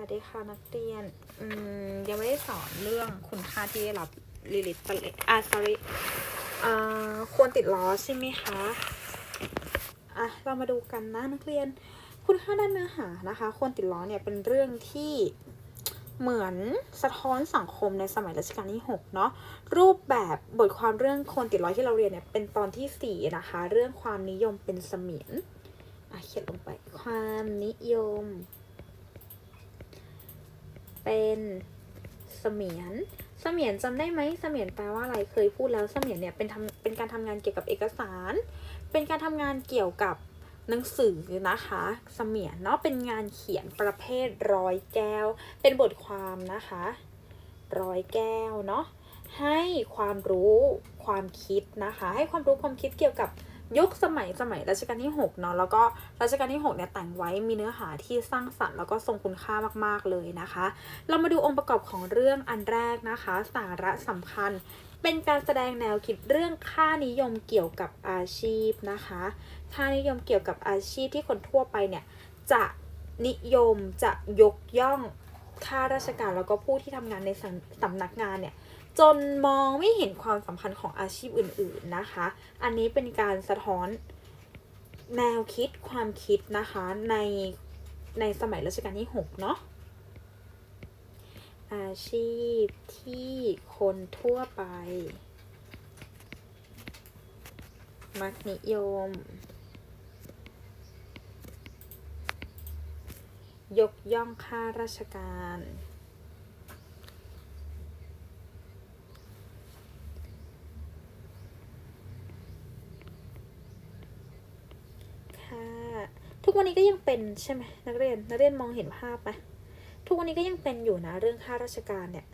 วัสดีค่ะนักเรียน อืม ยังไม่ได้สอนเรื่องคุณค่าที่ได้รับลิลิตตะเลอ่า sorry อ่าควรติดล้อใช่ไหมคะ อะ เรามาดูกันนะนักเรียน คุณค่าด้านเนื้อหานะคะ ควรติดล้อเนี่ยเป็นเรื่องที่เหมือนสะท้อนสังคมในสมัยรัชกาลที่ 6 เนาะรูปแบบบทความเรื่องคนติดล้อที่เราเรียนเนี่ยเป็นตอนที่ 4 นะคะ เรื่องความนิยมเป็นเสมียนอะเขียนลงไปความนิยม เป็นเสมียนเสมียนจำได้ไหมเสมียนแปลว่าอะไรเคยพูดแล้วเสมียนเนี่ยเป็นทำเป็นการทำงานเกี่ยวกับเอกสาร เป็นการทำงานเกี่ยวกับหนังสือนะคะเสมียนเนาะเป็นงานเขียนประเภทร้อยแก้ว เป็นบทความนะคะร้อยแก้วเนาะให้ความรู้ความคิดนะคะ ให้ความรู้ความคิดเกี่ยวกับ ยุคสมัยสมัยรัชกาลที่6เนาะแล้วก็รัชกาลที่6เนี่ยแต่งไว้มีเนื้อหาที่สร้างสรรค์แล้วก็ทรงคุณค่ามากๆเลยนะคะ เรามาดูองค์ประกอบของเรื่องอันแรกนะคะ สาระสำคัญ เป็นการแสดงแนวคิดเรื่องค่านิยมเกี่ยวกับอาชีพนะคะ ค่านิยมเกี่ยวกับอาชีพที่คนทั่วไปเนี่ยจะนิยมจะยกย่องข้าราชการแล้วก็ผู้ที่ทำงานในสำสำนักงานเนี่ย จนมองไม่เห็นความสำคัญของอาชีพอื่นๆนะคะ อันนี้เป็นการสะท้อนแนวคิดความคิดนะคะในในสมัยรัชกาลที่ 6 เนาะอาชีพที่คนทั่วไป มักนิยม ยกย่องข้าราชการ ค่ะ ทุ กวันนี้ก็ยังเป็นใช่ไหมนักเรียนนักเรียนมองเห็นภาพไหมทุกวันนี้ก็ยังเป็นอยู่นะเรื่องข้าราชการเนี่ย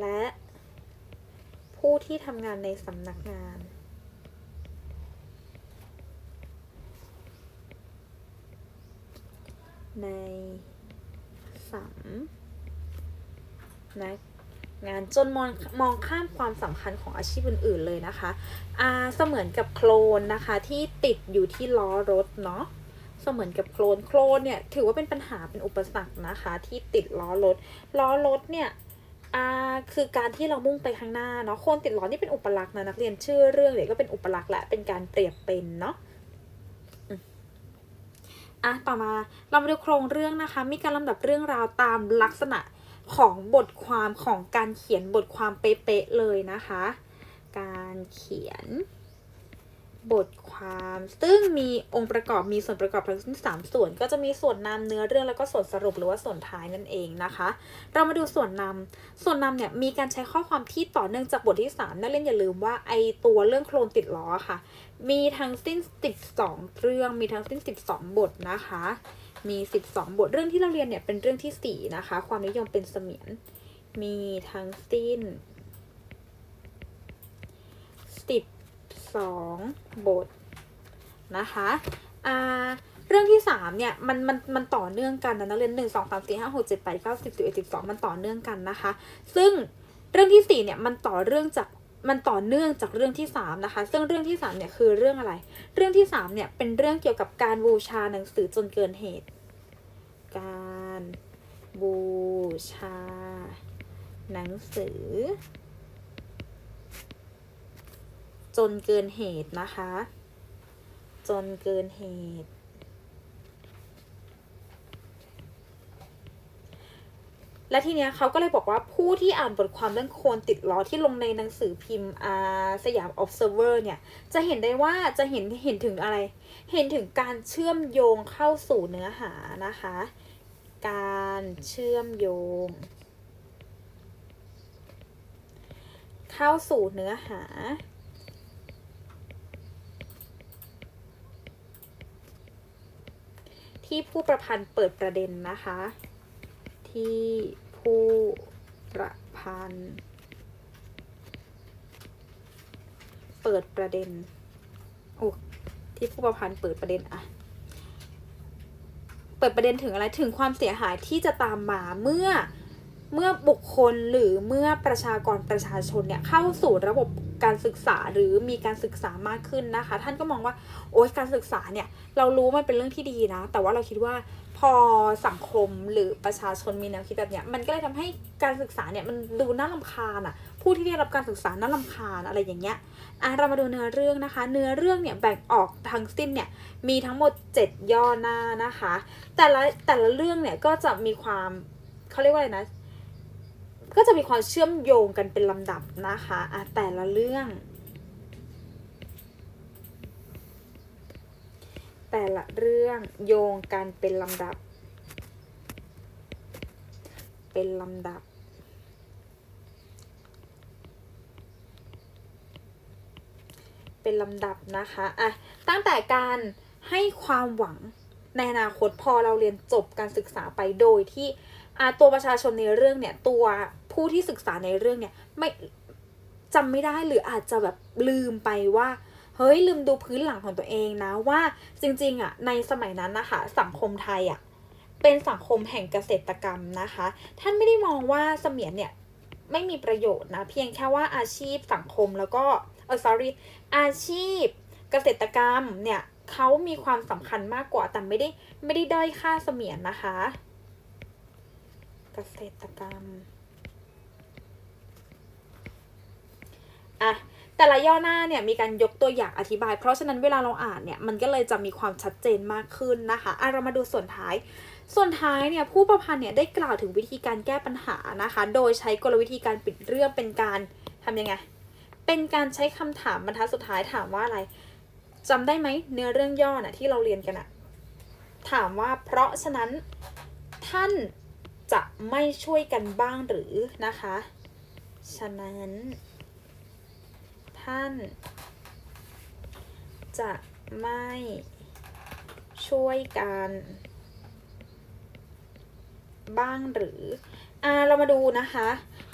และผู้ที่ทำงานในสำนักงานในสำนักงานจนมองมองข้ามความสำคัญของอาชีพอื่น ๆ เลยนะคะอ่าเสมือนกับโคลนนะคะที่ติดอยู่ที่ล้อรถเนาะ เสมือนกับโคลนโคลนเนี่ยถือว่าเป็นปัญหาเป็นอุปสรรคนะคะ ที่ติดล้อรถล้อรถเนี่ยคือการที่เรามุ่งไปข้างหน้าเนาะโคลนติดล้อนี่เป็นอุปลักษณ์นะนักเรียนชื่อเรื่องเลยก็เป็นอุปลักษณ์แหละเป็นการเปรียบเป็นเนาะอะต่อมาเรามาดูโครงเรื่องนะคะ มีการลำดับเรื่องราวตามลักษณะของบทความของการเขียนบทความเป๊ะๆเลยนะคะ การเขียน บทความซึ่งมีองค์ประกอบมีส่วนประกอบทั้งสิ้นสามส่วน ก็จะมีส่วนนำเนื้อเรื่องแล้วก็ส่วนสรุปหรือว่าส่วนท้ายนั่นเองนะคะ เรามาดูส่วนนำส่วนนำเนี่ยมีการใช้ข้อความที่ต่อเนื่องจากบทที่3นักเรียนอย่าลืมว่าไอตัวเรื่องโคลนติดล้อค่ะ มีทั้งสิ้น 12 เรื่องมีทั้งสิ้น 12 บทนะคะ มี 12 บทเรื่องที่เราเรียนเนี่ยเป็นเรื่องที่ 4 นะคะ ความนิยมเป็นเสมียนมีทั้งสิ้น 2 บทนะคะอ่าเรื่องที่3เนี่ยมันมันมันต่อเนื่องกันนะนักเรียนหนึ่งสองสามสี่ห้าหกเจ็ดแปก้าสิบสิบสองมันต่อเนื่องกันนะคะ ซึ่งเรื่องที่4เนี่ยมันต่อเรื่องจากมันต่อเนื่องจากเรื่องที่3นะคะ ซึ่งเรื่องที่3เนี่ยคือเรื่องอะไร เรื่องที่3เนี่ยเป็นเรื่องเกี่ยวกับการบูชาหนังสือจนเกินเหตุ การบูชาหนังสือ จนเกินเหตุนะคะ จนเกินเหตุ และทีเนี้ยเขาก็เลยบอกว่าผู้ที่อ่านบทความเรื่องโคลนติดล้อที่ลงในหนังสือพิมพ์อาสยาม observer เนี่ย จะเห็นได้ว่าจะเห็นเห็นถึงอะไร เห็นถึงการเชื่อมโยงเข้าสู่เนื้อหานะคะ การเชื่อมโยงเข้าสู่เนื้อหา ที่ผู้ประพันธ์เปิดประเด็นนะคะ ที่ผู้ประพันธ์เปิดประเด็นโอ้ที่ผู้ประพันธ์เปิดประเด็นอะเปิดประเด็นถึงอะไรถึงความเสียหายที่จะตามมาเมื่อเมื่อบุคคลหรือเมื่อประชากรประชาชนเนี่ยเข้าสู่ระบบ การศึกษาหรือมีการศึกษามากขึ้นนะคะ ท่านก็มองว่าโอ๊ยการศึกษาเนี่ยเรารู้มันเป็นเรื่องที่ดีนะ แต่ว่าเราคิดว่าพอสังคมหรือประชาชนมีแนวคิดแบบเนี้ยมันก็เลยทำให้การศึกษาเนี่ยมันดูน่าลำคาญอะผู้ที่ได้รับการศึกษาน่าลำคาญอะไรอย่างเงี้ยอะเรามาดูเนื้อเรื่องนะคะ เนื้อเรื่องเนี่ยแบ่งออกทั้งสิ้นเนี่ยมีทั้งหมด 7 ย่อหน้านะคะ แต่ละแต่ละเรื่องเนี่ยก็จะมีความเขาเรียกว่าอะไรนะ ก็จะมีความเชื่อมโยงกันเป็นลำดับนะคะอะแต่ละเรื่อง แต่ละเรื่องโยงกันเป็นลำดับ เป็นลำดับเป็นลำดับนะคะอะตั้งแต่การให้ความหวังในอนาคตพอเราเรียนจบการศึกษาไปโดยที่อะตัวประชาชนในเรื่องเนี่ยตัว ผู้ที่ศึกษาในเรื่องเนี่ยไม่จำไม่ได้หรืออาจจะแบบลืมไปว่า เฮ้ยลืมดูพื้นหลังของตัวเองนะว่าจริงๆอะในสมัยนั้นนะคะสังคมไทยอะเป็นสังคมแห่งเกษตรกรรมนะคะ ท่านไม่ได้มองว่าเสมียนเนี่ยไม่มีประโยชน์นะเพียงแค่ว่าอาชีพสังคมแล้วก็เออ sorry อาชีพเกษตรกรรมเนี่ยเขามีความสำคัญมากกว่าแต่ไม่ได้ไม่ได้ด้อยค่าเสมียนนะคะ เกษตรกรรม อะแต่ละย่อหน้าเนี่ยมีการยกตัวอย่างอธิบาย เพราะฉะนั้นเวลาเราอ่านเนี่ยมันก็เลยจะมีความชัดเจนมากขึ้นนะคะอะเรามาดูส่วนท้าย ส่วนท้ายเนี่ยผู้ประพันธ์เนี่ยได้กล่าวถึงวิธีการแก้ปัญหานะคะ โดยใช้กลวิธีการปิดเรื่องเป็นการทำยังไง เป็นการใช้คำถามบรรทัดสุดท้ายถามว่าอะไรจำได้ไหมเนื้อเรื่องย่อน่ะที่เราเรียนกันอะถามว่าเพราะฉะนั้นท่านจะไม่ช่วยกันบ้างหรือนะคะ ฉะนั้น ท่าน จะไม่ช่วยกัน บ้างหรืออ่าเรามาดูนะคะ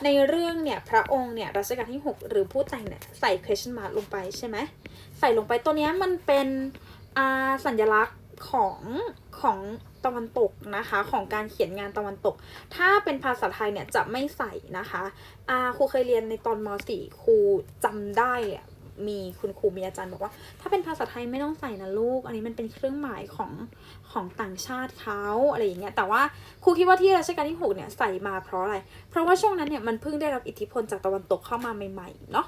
ในเรื่องเนี่ยพระองค์เนี่ยรัชกาลที่ 6 หรือผู้แต่งเนี่ยใส่ question mark ลงไปใช่ไหมใส่ลงไปตัวนี้มันเป็นอ่าสัญลักษณ ของของตะวันตกนะคะ ของการเขียนงานตะวันตก ถ้าเป็นภาษาไทยเนี่ยจะไม่ใส่นะคะอาครูเคยเรียนในตอนม .4 ครูจำได้เลยอะมีคุณครูมีอาจารย์บอกว่า ถ้าเป็นภาษาไทยไม่ต้องใส่นะลูก อันนี้มันเป็นเครื่องหมายของของต่างชาติเขาอะไรอย่างเงี้ยแต่ว่าครูคิดว่าที่รัชกาลที่6เนี่ยใส่มาเพราะอะไร เพราะว่าช่วงนั้นเนี่ยมันเพิ่งได้รับอิทธิพลจากตะวันตกเข้ามาใหม่ๆเนาะ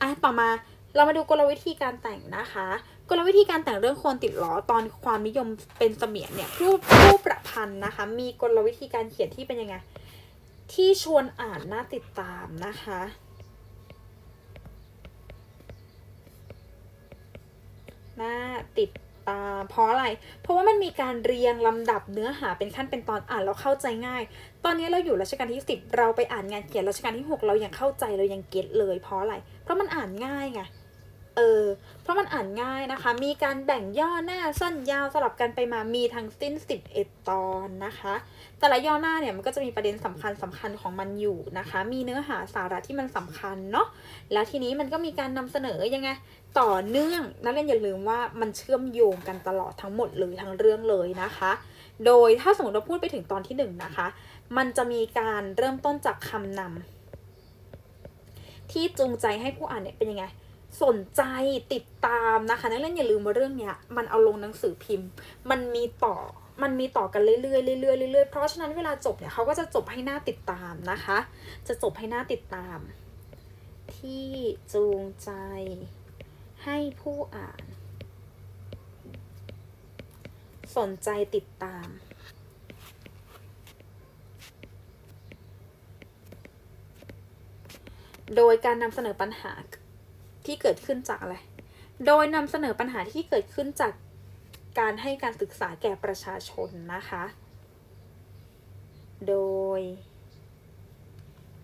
อะต่อมาเรามาดูกลวิธีการแต่งนะคะ กลวิธีการแต่งเรื่องโคนติดล้อตอนความนิยมเป็นเสมียนเนี่ยผู้ผู้ประพันธ์นะคะ มีกลวิธีการเขียนที่เป็นยังไง ที่ชวนอ่านน่าติดตามนะคะน่าติดตามเพราะอะไร เพราะว่ามันมีการเรียงลำดับเนื้อหาเป็นขั้นเป็นตอนอ่านแล้วเข้าใจง่าย ตอนนี้เราอยู่รัชกาลที่ 10 เราไปอ่านงานเขียนรัชกาลที่ 6 เรายังเข้าใจเรายังเก็ตเลยเพราะอะไร เพราะมันอ่านง่ายไง เออ เพราะมันอ่านง่ายนะคะ มีการแบ่งย่อหน้าสั้นยาวสลับกันไปมา มีทั้งสิ้น 11 ตอนนะคะ แต่ละย่อหน้าเนี่ยมันก็จะมีประเด็นสำคัญสำคัญของมันอยู่นะคะ มีเนื้อหาสาระที่มันสำคัญเนาะ แล้วทีนี้มันก็มีการนำเสนอยังไง ต่อเนื่อง นักเรียนอย่าลืมว่ามันเชื่อมโยงกันตลอดทั้งหมดเลยทั้งเรื่องเลยนะคะ โดยถ้าสมมติเราพูดไปถึงตอนที่หนึ่งนะคะ มันจะมีการเริ่มต้นจากคำนำที่จูงใจให้ผู้อ่านเนี่ยเป็นยังไง สนใจติดตามนะคะ นักเรียนอย่าลืมว่าเรื่องเนี้ยมันเอาลงหนังสือพิมพ์ มันมีต่อมันมีต่อกันเรื่อยๆเรื่อยๆเรื่อยๆเพราะฉะนั้นเวลาจบเนี่ยเขาก็จะจบให้หน้าติดตามนะคะ จะจบให้หน้าติดตาม ที่จูงใจ ให้ผู้อ่าน สนใจติดตาม โดยการนำเสนอปัญหา ที่เกิดขึ้นจากอะไร โดยนำเสนอปัญหาที่เกิดขึ้นจากการให้การศึกษาแก่ประชาชนนะคะ โดย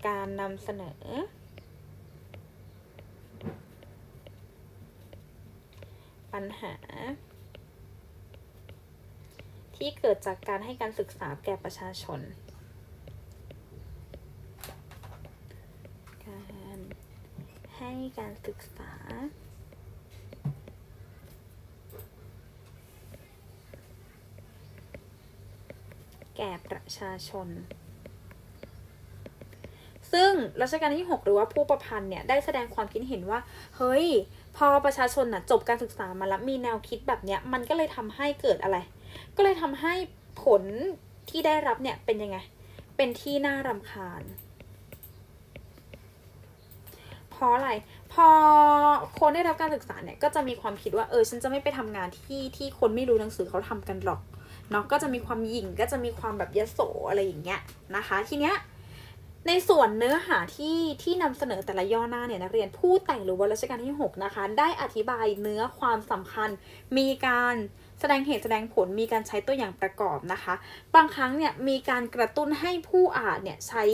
การนำเสนอ ปัญหา ที่เกิดจากการให้การศึกษาแก่ประชาชน การ ให้การศึกษา แก่ประชาชน ซึ่งรัชกาลที่ 6 หรือว่าผู้ประพันธ์เนี่ย ได้แสดงความคิดเห็นว่า เฮ้ย พอประชาชนน่ะจบการศึกษามาแล้วมีแนวคิดแบบเนี้ย มันก็เลยทำให้เกิดอะไร ก็เลยทำให้ผลที่ได้รับเนี่ยเป็นยังไง เป็นที่น่ารำคาญ เพราะอะไร พอคนได้รับการศึกษาเนี่ยก็จะมีความคิดว่าเออฉันจะไม่ไปทำงานที่ที่คนไม่รู้หนังสือเขาทำกันหรอกเนาะก็จะมีความหยิ่งก็จะมีความแบบยโสอะไรอย่างเงี้ยนะคะ ทีเนี้ยในส่วนเนื้อหาที่ที่นำเสนอแต่ละย่อหน้าเนี่ยนักเรียนผู้แต่งหรือว่ารัชกาลที่ 6 นะคะ ได้อธิบายเนื้อความสำคัญ มีการแสดงเหตุแสดงผลมีการใช้ตัวอย่างประกอบนะคะ บางครั้งเนี่ยมีการกระตุ้นให้ผู้อ่านเนี่ยใช้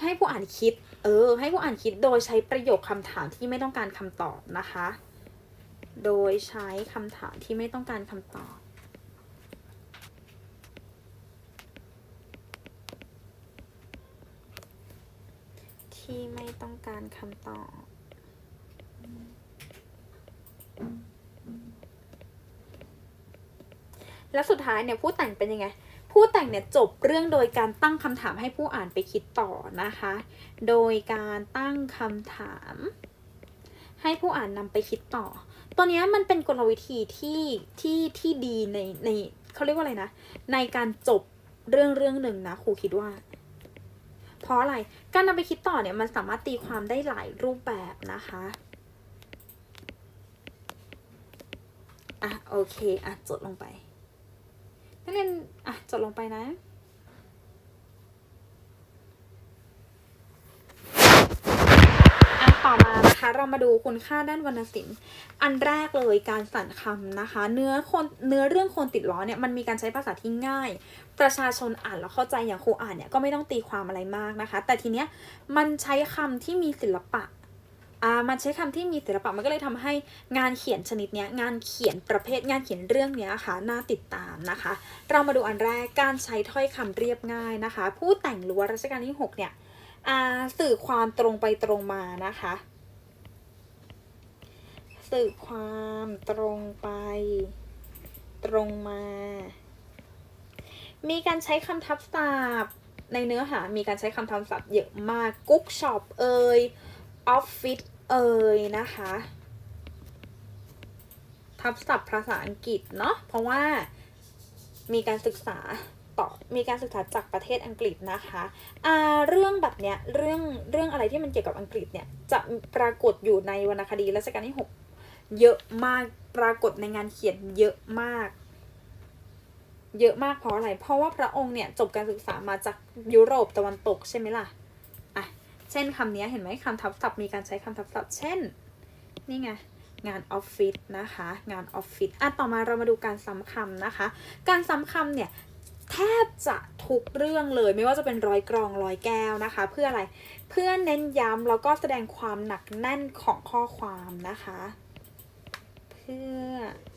ให้ผู้อ่านคิด เออ ให้ผู้อ่านคิดโดยใช้ประโยคคำถามที่ไม่ต้องการคำตอบนะคะ โดยใช้คำถามที่ไม่ต้องการคำตอบที่ไม่ต้องการคำตอบ แล้วสุดท้ายเนี่ยผู้แต่งเป็นยังไง ผู้แต่งเนี่ยจบเรื่องโดยการตั้งคำถามให้ผู้อ่านไปคิดต่อนะคะ โดยการตั้งคำถาม ให้ผู้อ่านนำไปคิดต่อ ตัวนี้มันเป็นกลวิธีที่ที่ที่ดีในในเขาเรียกว่าอะไรนะ ในการจบเรื่องเรื่องหนึ่งนะครูคิดว่า เพราะอะไร การนำไปคิดต่อเนี่ยมันสามารถตีความได้หลายรูปแบบนะคะอะโอเคอะจดลงไป นักเรียนอะจดลงไปนะอะต่อมานะคะเรามาดูคุณค่าด้านวรรณศิลป์อันแรกเลยการสรรคำนะคะ เนื้อคนเนื้อเรื่องคนติดล้อเนี่ยมันมีการใช้ภาษาที่ง่าย ประชาชนอ่านแล้วเข้าใจอย่างครูอ่านเนี่ยก็ไม่ต้องตีความอะไรมากนะคะ แต่ทีเนี้ยมันใช้คำที่มีศิลปะ อ่ามันใช้คำที่มีศิลปะมันก็เลยทำให้งานเขียนชนิดนี้งานเขียนประเภทงานเขียนเรื่องนี้ค่ะน่าติดตามนะคะ เรามาดูอันแรกการใช้ถ้อยคำเรียบง่ายนะคะ ผู้แต่งรือว่ารัชกาลที่ 6 เนี่ยสื่อความตรงไปตรงมานะคะ สื่อความตรงไป ตรงมา มีการใช้คำทับศัพท์ในเนื้อหามีการใช้คำทับศัพท์เยอะมาก กุ๊กช็อปเอ่ยออฟฟิศ เอ่ยนะคะ ทับศัพท์ภาษาอังกฤษเนาะเพราะว่ามีการศึกษาต่อมีการศึกษาจากประเทศอังกฤษนะคะอ่าเรื่องแบบเนี้ยเรื่องเรื่องอะไรที่มันเกี่ยวกับอังกฤษเนี่ยจะปรากฏอยู่ในวรรณคดีรัชกาลที่ 6 เยอะมากปรากฏในงานเขียนเยอะมาก เยอะมากเพราะอะไร เพราะว่าพระองค์เนี่ยจบการศึกษามาจากยุโรปตะวันตกใช่ไหมล่ะอะ เช่นคำนี้เห็นไหมคำทับศัพท์มีการใช้คำทับศัพท์ เช่น นี่ไงงานออฟฟิศนะคะ งานออฟฟิศอะต่อมาเรามาดูการซ้ำคำนะคะ การซ้ำคำเนี่ยแทบจะทุกเรื่องเลย ไม่ว่าจะเป็นร้อยกรองร้อยแก้วนะคะ เพื่ออะไรเพื่อเน้นย้ำแล้วก็แสดงความหนักแน่นของข้อความนะคะ เพื่อ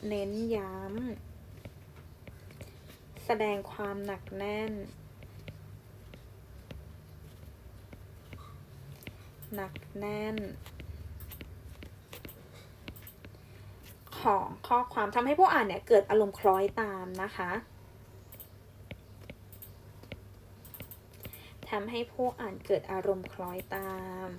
เน้นย้ำแสดงความหนักแน่น หนักแน่น ของข้อความทำให้ผู้อ่านเนี่ยเกิดอารมณ์คล้อยตามนะคะทำให้ผู้อ่านเกิดอารมณ์คล้อยตาม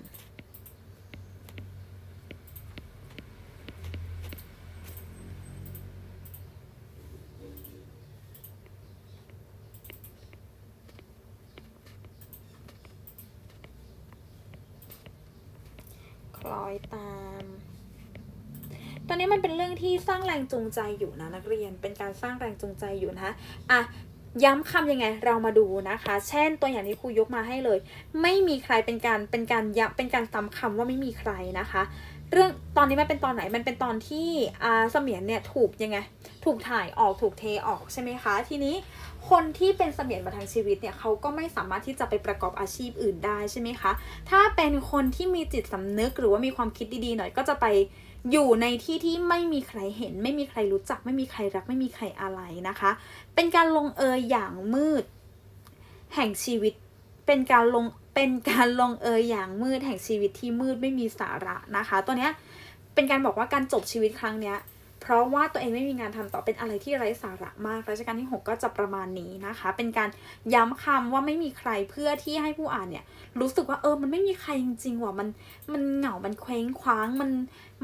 คล้อย ตาม ตอนนี้มันเป็นเรื่องที่สร้างแรงจูงใจอยู่นะนักเรียน เป็นการสร้างแรงจูงใจอยู่นะคะอะย้ำคำยังไงเรามาดูนะคะ เช่นตัวอย่างที่ครูยกมาให้เลย ไม่มีใครเป็นการเป็นการย้ำเป็นการซ้ำคำว่าไม่มีใครนะคะ เรื่องตอนนี้มันเป็นตอนไหนมันเป็นตอนที่อ่าเสมียนเนี่ยถูกยังไง ถูกถ่ายออกถูกเทออกใช่ไหมคะ ทีนี้คนที่เป็นเสมียนมาทางชีวิตเนี่ยเขาก็ไม่สามารถที่จะไปประกอบอาชีพอื่นได้ใช่ไหมคะ ถ้าเป็นคนที่มีจิตสำนึกหรือว่ามีความคิดดีๆหน่อยก็จะไปอยู่ในที่ที่ไม่มีใครเห็น ไม่มีใครรู้จัก ไม่มีใครรัก ไม่มีใครอะไรนะคะ เป็นการลงเอยอย่างมืด แห่งชีวิตเป็นการลง เป็นการลงเอยอย่างมืดแห่งชีวิตที่มืดไม่มีสาระนะคะ ตัวเนี้ยเป็นการบอกว่าการจบชีวิตครั้งเนี้ยเพราะว่าตัวเองไม่มีงานทำต่อเป็นอะไรที่ไร้สาระมากรัชกาลที่ 6 ก็จะประมาณนี้นะคะ เป็นการย้ำคำว่าไม่มีใครเพื่อที่ให้ผู้อ่านเนี่ย รู้สึกว่าเออมันไม่มีใครจริงๆว่ะมันมันเหงา มันเคว้งคว้าง มัน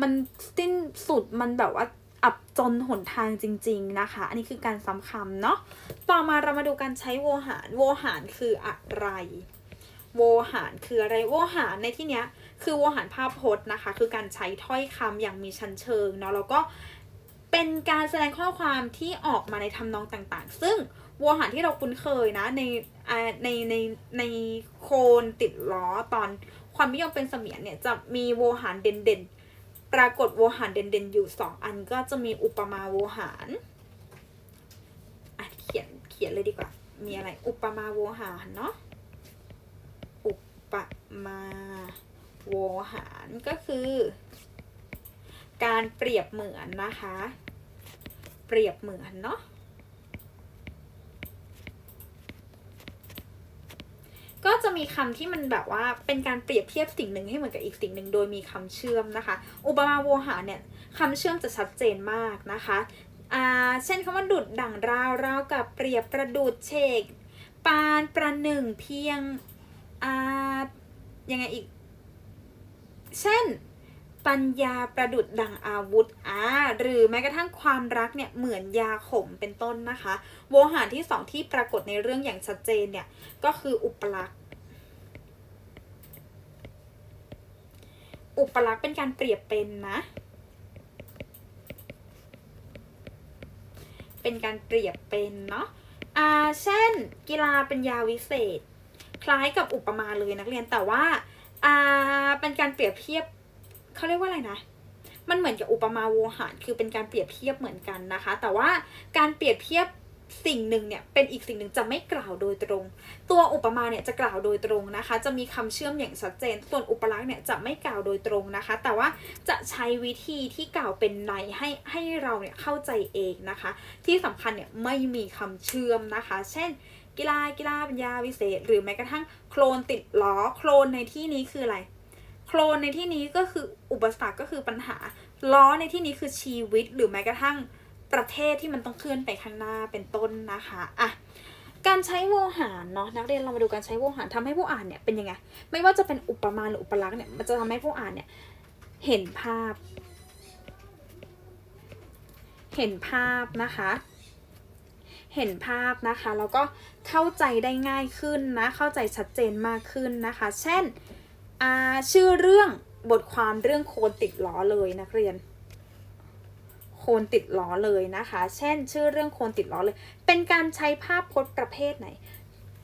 มันสิ้นสุดมันแบบว่าอับจนหนทางจริง ๆนะคะ อันนี้คือการซ้ำคำเนาะต่อมาเรามาดูการใช้โวหาร โวหารคืออะไร โวหารคืออะไรโวหารในที่เนี้ยคือโวหารภาพพจน์นะคะ คือการใช้ถ้อยคำอย่างมีชั้นเชิงเนาะแล้วก็เป็นการแสดงข้อความที่ออกมาในทำนองต่างๆ ซึ่งโวหารที่เราคุ้นเคยนะในในในในโคนติดล้อตอนความนิยมเป็นเสมียนเนี่ยจะมีโวหารเด่นๆ ปรากฏโวหารเด่นๆ อยู่สองอันก็จะมีอุปมาโวหารอะเขียนเขียนเลยดีกว่า มีอะไรอุปมาโวหารเนาะ ปมาโวหารก็คือ การเปรียบเหมือนนะคะ เปรียบเหมือนเนาะก็จะมีคำที่มันแบบว่าเป็นการเปรียบเทียบสิ่งหนึ่งให้เหมือนกับอีกสิ่งหนึ่งโดยมีคำเชื่อมนะคะ อุปมาโวหารเนี่ยคำเชื่อมจะชัดเจนมากนะคะอ่าเช่นคำว่าดุดดั่งราวราวกับเปรียบประดุดเชกปานประหนึ่งเพียง อ่ายังไงอีก เช่น ปัญญาประดุดดังอาวุธอ่าหรือแม้กระทั่งความรักเนี่ยเหมือนยาขมเป็นต้นนะคะ โวหารที่สองที่ปรากฏในเรื่องอย่างชัดเจนเนี่ย ก็คืออุปลักษณ์อุปลักษณ์เป็นการเปรียบเป็นนะ เป็นการเปรียบเป็นเนาะอ่าเช่น กีฬาเป็นยาวิเศษ คล้ายกับอุปมาเลยนักเรียนแต่ว่าอ่าเป็นการเปรียบเทียบเขาเรียกว่าอะไรนะ มันเหมือนกับอุปมาโวหารคือเป็นการเปรียบเทียบเหมือนกันนะคะ แต่ว่าการเปรียบเทียบสิ่งหนึ่งเนี่ยเป็นอีกสิ่งหนึ่งจะไม่กล่าวโดยตรง ตัวอุปมาเนี่ยจะกล่าวโดยตรงนะคะ จะมีคำเชื่อมอย่างชัดเจน ส่วนอุปลักษณ์เนี่ยจะไม่กล่าวโดยตรงนะคะ แต่ว่าจะใช้วิธีที่กล่าวเป็นในให้ให้เราเนี่ยเข้าใจเองนะคะ ที่สำคัญเนี่ยไม่มีคำเชื่อมนะคะ เช่น กีฬากีฬาปัญญาวิเศษ หรือแม้กระทั่งโคลนติดล้อโคลนในที่นี้คืออะไร โคลนในที่นี้ก็คืออุปสรรคก็คือปัญหา ล้อในที่นี้คือชีวิต หรือแม้กระทั่งประเทศที่มันต้องเคลื่อนไปข้างหน้าเป็นต้นนะคะอะการใช้โวหารเนาะนักเรียนเรามาดูการใช้โวหารทำให้ผู้อ่านเนี่ยเป็นยังไง ไม่ว่าจะเป็นอุปมาหรืออุปลักษณ์เนี่ยมันจะทำให้ผู้อ่านเนี่ยเห็นภาพ เห็นภาพนะคะ เห็นภาพนะคะ แล้วก็เข้าใจได้ง่ายขึ้นนะ เข้าใจชัดเจนมากขึ้นนะคะ เช่นอาชื่อเรื่องบทความเรื่องโคนติดล้อเลยนักเรียน โคนติดล้อเลยนะคะ เช่น ชื่อเรื่องโคนติดล้อเลย เป็นการใช้ภาพพจน์ประเภทไหน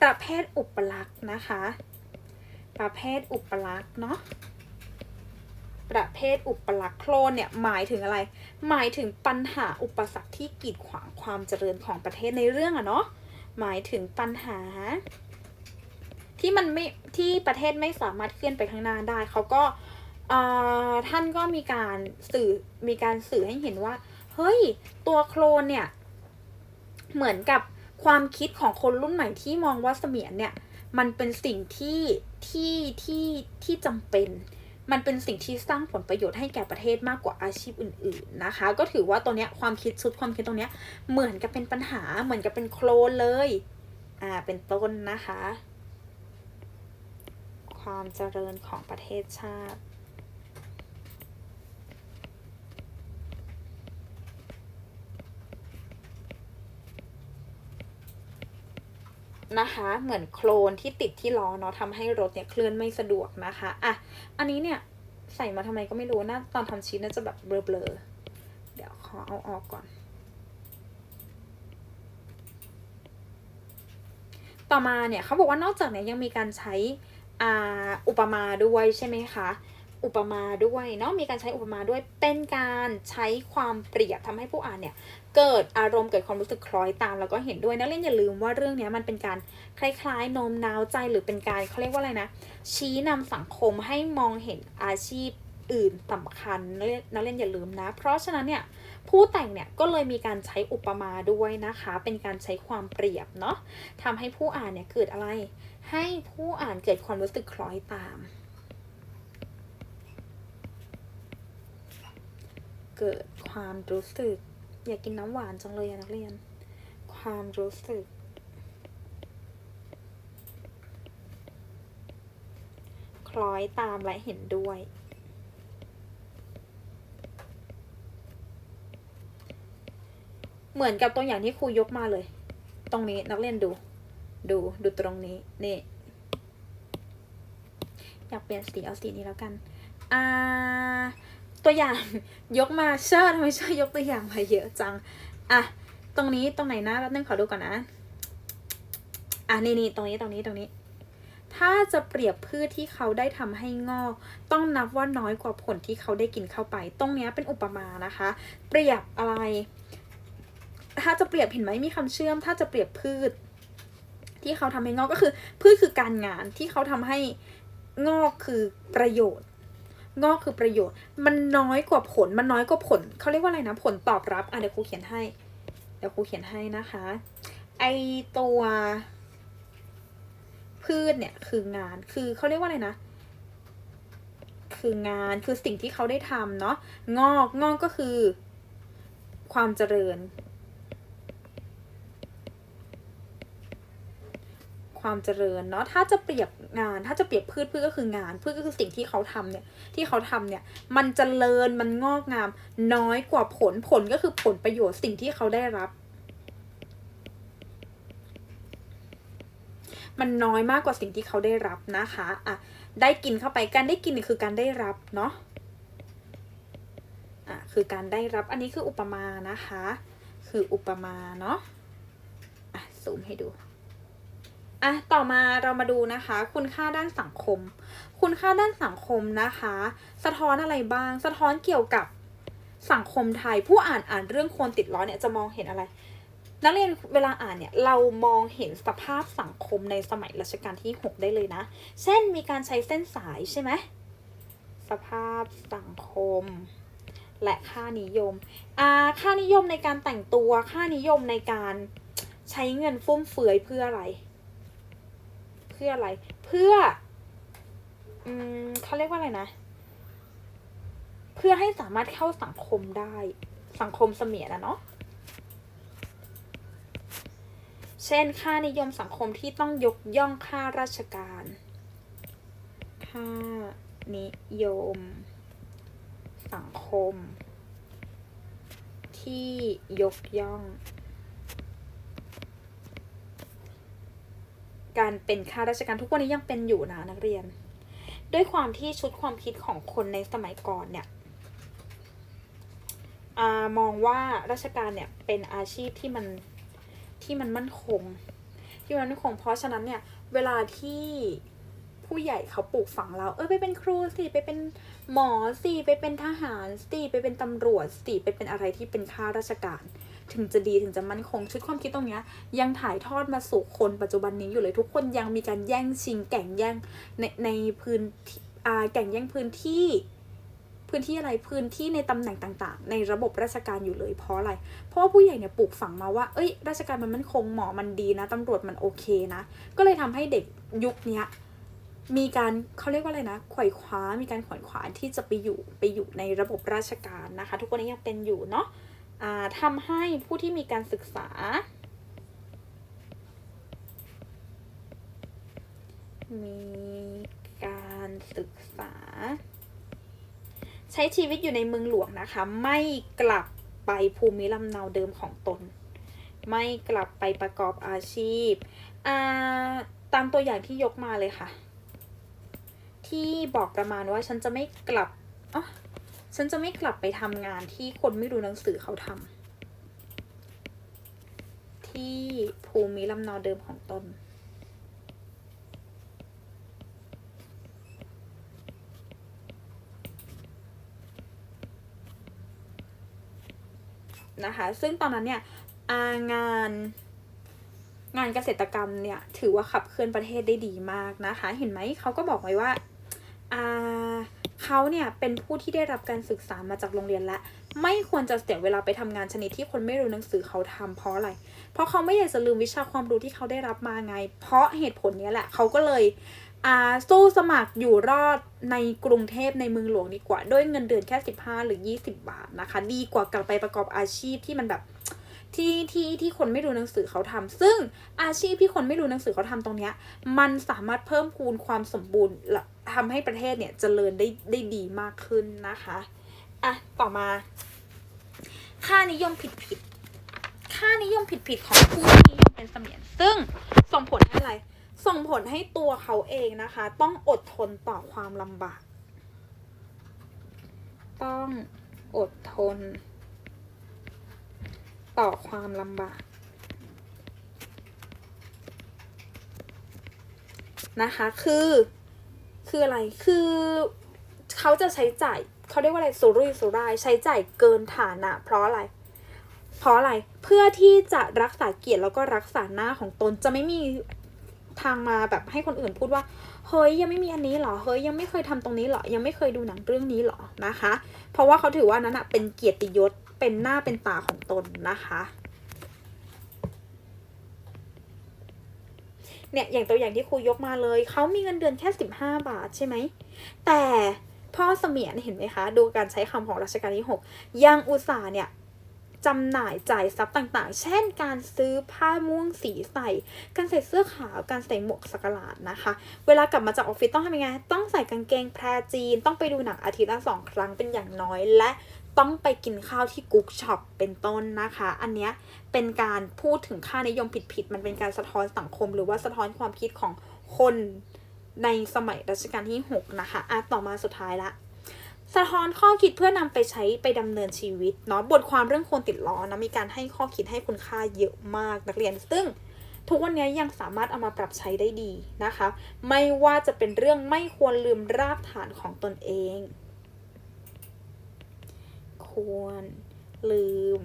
ประเภทอุปลักษณ์นะคะ ประเภทอุปลักษณ์เนาะ ประเภทอุปลักษ์โคลนเนี่ยหมายถึงอะไร หมายถึงปัญหาอุปสรรคที่กีดขวางความเจริญของประเทศในเรื่องอะเนาะหมายถึงปัญหา ที่มันไม่ที่ประเทศไม่สามารถเคลื่อนไปข้างหน้าได้เขาก็ท่านก็มีการสื่อมีการสื่อให้เห็นว่า เฮ้ย ตัวโคลนเนี่ย เหมือนกับความคิดของคนรุ่นใหม่ที่มองว่าเสมียนเนี่ย มันเป็นสิ่งที่ที่ที่ที่จำเป็น มันเป็นสิ่งที่สร้างผลประโยชน์ให้แก่ประเทศมากกว่าอาชีพอื่น ๆนะคะ ก็ถือว่าตัวเนี้ยความคิดชุดความคิดตรงเนี้ยเหมือนกับเป็นปัญหาเหมือนกับเป็นโคลนเลยอ่าเป็นต้นนะคะ ความเจริญของประเทศชาติ นะคะ เหมือนโคลนที่ติดที่ล้อเนาะทำให้รถเนี่ยเคลื่อนไม่สะดวกนะคะอะอันนี้เนี่ยใส่มาทำไมก็ไม่รู้นะตอนทำชีสน่าจะแบบเบลอๆเดี๋ยวขอเอาออกก่อน ต่อมาเนี่ยเขาบอกว่านอกจากเนี้ยยังมีการใช้อาอุปมาด้วยใช่ไหมคะอุปมาด้วยเนาะมีการใช้อุปมาด้วยเป็นการใช้ความเปรียบทำให้ผู้อ่านเนี่ย เกิดอารมณ์เกิดความรู้สึกคล้อยตามแล้วก็เห็นด้วยนักเรียนอย่าลืมว่าเรื่องนี้มันเป็นการคล้ายๆโน้มน้าวใจหรือเป็นการเขาเรียกว่าอะไรนะ ชี้นำสังคมให้มองเห็นอาชีพอื่นสำคัญนักเรียนนักเรียนอย่าลืมนะ เพราะฉะนั้นเนี่ยผู้แต่งเนี่ยก็เลยมีการใช้อุปมาด้วยนะคะ เป็นการใช้ความเปรียบเนาะทำให้ผู้อ่านเนี่ยเกิดอะไร ให้ผู้อ่านเกิดความรู้สึกคล้อยตาม เกิดความรู้สึก อยากกินน้ำหวานจังเลยนักเรียน ความรู้สึก คล้อยตามและเห็นด้วย เหมือนกับตัวอย่างที่ครูยกมาเลย ตรงนี้นักเรียนดู ดูดูตรงนี้ นี่ อยากเปลี่ยนสีเอาสีนี้แล้วกัน อ่า ตัวอย่างยกมาเชิดทำไมเชิดยกตัวอย่างมาเยอะจัง อะ ตรงนี้ตรงไหนนะแป๊บนึงขอดูก่อนนะ อะนี่นี่ตรงนี้ตรงนี้ตรงนี้ ถ้าจะเปรียบพืชที่เขาได้ทำให้งอก ต้องนับว่าน้อยกว่าผลที่เขาได้กินเข้าไป ตรงเนี้ยเป็นอุปมานะคะ เปรียบอะไร ถ้าจะเปรียบเห็นไหมมีคำเชื่อม ถ้าจะเปรียบพืช ที่เขาทำให้งอกก็คือ พืชคือการงานที่เขาทำให้งอกคือประโยชน์ งอกคือประโยชน์ มันน้อยกว่าผล มันน้อยกว่าผล เขาเรียกว่าอะไรนะ ผลตอบรับ อะเดี๋ยวครูเขียนให้ เดี๋ยวครูเขียนให้นะคะ ไอตัว พืชเนี่ยคืองาน คือเขาเรียกว่าอะไรนะ คืองาน คือสิ่งที่เขาได้ทำเนาะ งอก งอกก็คือ ความเจริญ ความเจริญเนาะถ้าจะเปรียบงาน ถ้าจะเปรียบพืชพืชก็คืองานพืชก็คือสิ่งที่เขาทำเนี่ยที่เขาทำเนี่ยมันเจริญมันงอกงาม น้อยกว่าผลผลก็คือผลประโยชน์สิ่งที่เขาได้รับ มันน้อยมากกว่าสิ่งที่เขาได้รับนะคะอะได้กินเข้าไปการได้กินคือการได้รับเนาะอะคือการได้รับอันนี้คืออุปมานะคะ คืออุปมาเนาะอะซูมให้ดู อะต่อมาเรามาดูนะคะ คุณค่าด้านสังคม คุณค่าด้านสังคมนะคะ สะท้อนอะไรบ้าง สะท้อนเกี่ยวกับสังคมไทย ผู้อ่านอ่านเรื่องคนติดล้อเนี่ยจะมองเห็นอะไร นักเรียนเวลาอ่านเนี่ยเรามองเห็นสภาพสังคมในสมัยรัชกาลที่ 6 ได้เลยนะ เช่นมีการใช้เส้นสายใช่ไหมสภาพสังคม และค่านิยมอ่าค่านิยมในการแต่งตัวค่านิยมในการใช้เงินฟุ่มเฟือยเพื่ออะไร เพื่ออะไร เพื่อ อืมเขาเรียกว่าอะไรนะ เพื่อให้สามารถเข้าสังคมได้ สังคมเสมียนะเนาะเช่น ค่านิยมสังคมที่ต้องยกย่องค่าราชการ ค่านิยม สังคม ที่ยกย่อง การเป็นข้าราชการทุกวันนี้ยังเป็นอยู่นะนักเรียน ด้วยความที่ชุดความคิดของคนในสมัยก่อนเนี่ยอมองว่าราชการเนี่ยเป็นอาชีพที่มันที่มันมั่นคง ที่มันมั่นคงเพราะฉะนั้นเนี่ยเวลาที่ผู้ใหญ่เขาปลูกฝังเรา เออไปเป็นครูสิไปเป็นหมอสิไปเป็นทหารสิไปเป็นตำรวจสิไปเป็นอะไรที่เป็นข้าราชการ ถึงจะดีถึงจะมั่นคงชุดความคิดตรงเนี้ยยังถ่ายทอดมาสู่คนปัจจุบันนี้อยู่เลยทุกคนยังมีการแย่งชิงแก่งแย่งในในพื้นที่อ่าแก่งแย่งพื้นที่ พื้นที่อะไรพื้นที่ในตำแหน่งต่าง ๆ ในระบบราชการอยู่เลยเพราะอะไร เพราะว่าผู้ใหญ่เนี่ยปลูกฝังมาว่า เอ้ย ราชการมันมั่นคงหมอมันดีนะตำรวจมันโอเคนะ ก็เลยทำให้เด็กยุคเนี้ยมีการเขาเรียกว่าอะไรนะขว่คว้ามีการขวนขวายที่จะไปอยู่ไปอยู่ในระบบราชการนะคะ ทุกวันนี้ยังเป็นอยู่เนาะ ทำให้ผู้ที่มีการศึกษา มีการศึกษา ใช้ชีวิตอยู่ในเมืองหลวงนะคะ ไม่กลับไปภูมิลำเนาเดิมของตน ไม่กลับไปประกอบอาชีพตามตัวอย่างที่ยกมาเลยค่ะ ที่บอกประมาณว่าฉันจะไม่กลับอ๋อ ฉันจะไม่กลับไปทำงานที่คนไม่รู้หนังสือเขาทำที่ภูมิลำเนาเดิมของตนนะคะ ซึ่งตอนนั้นเนี่ยางานงานเกษตรกรรมเนี่ย ถือว่าขับเคลื่อนประเทศได้ดีมากนะคะ เห็นไหมเขาก็บอกไว้ว่าอ่า เขาเนี่ยเป็นผู้ที่ได้รับการศึกษามาจากโรงเรียนและ ไม่ควรจะเสียเวลาไปทำงานชนิดที่คนไม่รู้หนังสือเขาทำเพราะอะไร เพราะเขาไม่อยากจะลืมวิชาความรู้ที่เขาได้รับมาไง เพราะเหตุผลนี้แหละเขาก็เลยอ่าสู้สมัครอยู่รอดในกรุงเทพในเมืองหลวงดีกว่าด้วยเงินเดือนแค่ 15 หรือ 20 บาทนะคะ ดีกว่ากลับไปประกอบอาชีพที่มันแบบที่ที่ที่คนไม่รู้หนังสือเขาทำซึ่งอาชีพที่คนไม่รู้หนังสือเขาทำตรงเนี้ยมันสามารถเพิ่มพูนความสมบูรณ์ละ ทำให้ประเทศเนี่ยเจริญได้ได้ดีมากขึ้นนะคะ อะ ต่อมา ค่านิยมผิดผิด ค่านิยมผิดผิดของผู้ที่นิยมเป็นเสมียน ซึ่งส่งผลให้อะไร ส่งผลให้ตัวเขาเองนะคะ ต้องอดทนต่อความลำบาก ต้องอดทน ต่อความลำบากนะคะ คือ คืออะไร คือเขาจะใช้จ่ายเขาเรียกว่าอะไรสุรุ่ยสุร่ายใช้จ่ายเกินฐานะ เพราะอะไร เพราะอะไร เพื่อที่จะรักษาเกียรติแล้วก็รักษาหน้าของตนจะไม่มีทางมาแบบให้คนอื่นพูดว่า เฮ้ยยังไม่มีอันนี้หรอ เฮ้ยยังไม่เคยทำตรงนี้หรอ ยังไม่เคยดูหนังเรื่องนี้หรอนะคะ เพราะว่าเขาถือว่านั้นอะเป็นเกียรติยศ เป็นหน้าเป็นตาของตนนะคะ เนี่ยอย่างตัวอย่างที่ครูยกมาเลย เขามีเงินเดือนแค่ 15 บาทใช่ไหม แต่พ่อเสมียนเห็นไหมคะ ดูการใช้คำของรัชกาลที่ 6 ยังอุตส่าห์เนี่ยจำหน่ายจ่ายทรัพย์ต่างๆ เช่นการซื้อผ้าม่วงสีใส่ การใส่เสื้อขาว การใส่หมวกสักหลาดนะคะ เวลากลับมาจากออฟฟิศต้องทำยังไง ต้องใส่กางเกงแพรจีน ต้องไปดูหนังอาทิตย์ละสองครั้งเป็นอย่างน้อย และ ต้องไปกินข้าวที่กุ๊กช็อปเป็นต้นนะคะ อันเนี้ยเป็นการพูดถึงค่านิยมผิดๆมันเป็นการสะท้อนสังคม หรือว่าสะท้อนความคิดของคนในสมัยรัชกาลที่ 6 นะคะอะต่อมาสุดท้ายละ สะท้อนข้อคิดเพื่อนำไปใช้ไปดำเนินชีวิตเนาะบทความเรื่องคนติดล้อนะมีการให้ข้อคิดให้คุณค่าเยอะมากนักเรียน ซึ่งทุกวันนี้ยังสามารถเอามาปรับใช้ได้ดีนะคะ ไม่ว่าจะเป็นเรื่องไม่ควรลืมรากฐานของตนเอง ควร ลืม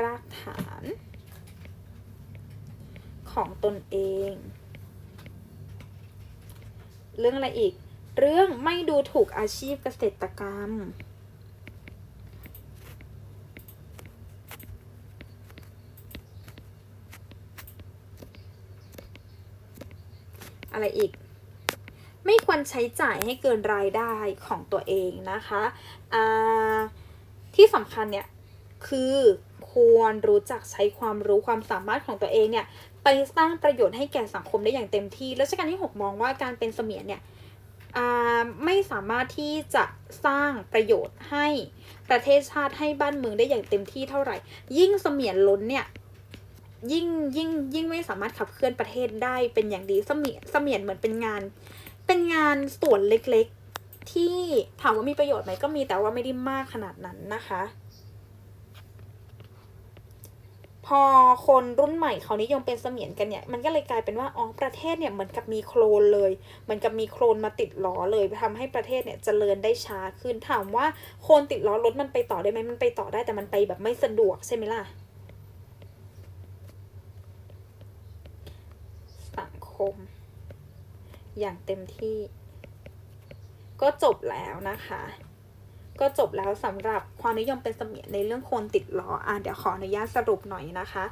รากฐาน ของตนเอง เรื่องอะไรอีก เรื่องไม่ดูถูกอาชีพเกษตรกรรม อะไรอีกไม่ควรใช้จ่ายให้เกินรายได้ของตัวเองนะคะ ที่สำคัญเนี่ย คือควรรู้จักใช้ความรู้ความสามารถของตัวเองเนี่ย ไปสร้างประโยชน์ให้แก่สังคมได้อย่างเต็มที่ รัชกาลที่ 6 มองว่าการเป็นเสมียนเนี่ยไม่สามารถที่จะสร้างประโยชน์ให้ประเทศชาติให้บ้านเมืองได้อย่างเต็มที่เท่าไหร่ ยิ่งเสมียนล้นเนี่ยยิ่งยิ่งยิ่งไม่สามารถขับเคลื่อนประเทศได้เป็นอย่างดีเสมียนเสมียนเหมือนเป็นงาน เป็นงานส่วนเล็กๆ ที่ถามว่ามีประโยชน์ไหมก็มีแต่ว่าไม่ได้มากขนาดนั้นนะคะ พอคนรุ่นใหม่เขานิยมเป็นเสมียนกันเนี่ย มันก็เลยกลายเป็นว่าอ๋อประเทศเนี่ยเหมือนกับมีโคลนเลยเหมือนกับมีโคลนมาติดล้อเลยทำให้ประเทศเนี่ยเจริญได้ช้าขึ้นถามว่าโคลนติดล้อรถมันไปต่อได้ไหมมันไปต่อได้แต่มันไปแบบไม่สะดวกใช่ไหมล่ะสังคม อย่างเต็มที่ ก็จบแล้วนะคะ ก็จบแล้วสำหรับความนิยมเป็นเสมียนในเรื่องโคนติดล้ออะเดี๋ยวขออนุญาตสรุปหน่อยนะคะ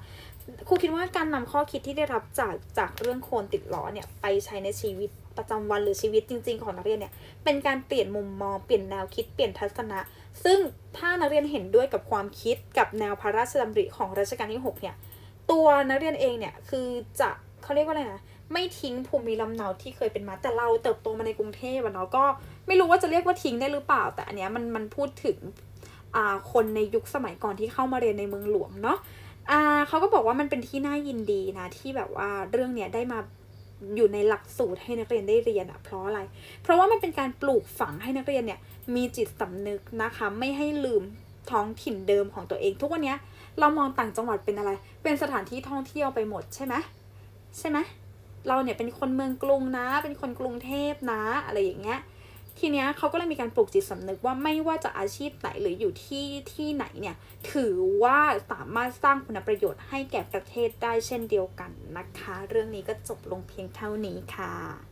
ครูคิดว่าการนำข้อคิดที่ได้รับจากจากเรื่องโคนติดล้อเนี่ยไปใช้ในชีวิตประจำวันหรือชีวิตจริง ๆ ของนักเรียนเนี่ยเป็นการเปลี่ยนมุมมองเปลี่ยนแนวคิดเปลี่ยนทัศนะ ซึ่งถ้านักเรียนเห็นด้วยกับความคิดกับแนวพระราชดำริของรัชกาลที่ 6 เนี่ย ตัวนักเรียนเองเนี่ยคือจะเขาเรียกว่าอะไรนะ ไม่ทิ้งภูมิลำเนาที่เคยเป็นมา แต่เราเติบโตมาในกรุงเทพอะเนาะก็ไม่รู้ว่าจะเรียกว่าทิ้งได้หรือเปล่า แต่อันเนี้ยมันมันพูดถึงอ่าคนในยุคสมัยก่อนที่เข้ามาเรียนในเมืองหลวงเนาะอ่าเขาก็บอกว่ามันเป็นที่น่ายินดีนะที่แบบว่าเรื่องเนี้ยได้มาอยู่ในหลักสูตรให้นักเรียนได้เรียนอะเพราะอะไร เพราะว่ามันเป็นการปลูกฝังให้นักเรียนเนี่ยมีจิตสำนึกนะคะไม่ให้ลืมท้องถิ่นเดิมของตัวเอง ทุกวันเนี้ยเรามองต่างจังหวัดเป็นอะไร เป็นสถานที่ท่องเที่ยวไปหมดใช่ไหมใช่ไหม เราเนี่ยเป็นคนเมืองกรุงนะ เป็นคนกรุงเทพนะ อะไรอย่างเงี้ย ทีเนี้ยเขาก็เลยมีการปลูกจิตสำนึกว่าไม่ว่าจะอาชีพไหนหรืออยู่ที่ที่ไหนเนี่ย ถือว่าสามารถสร้างคุณประโยชน์ให้แก่ประเทศได้เช่นเดียวกันนะคะ เรื่องนี้ก็จบลงเพียงเท่านี้ค่ะ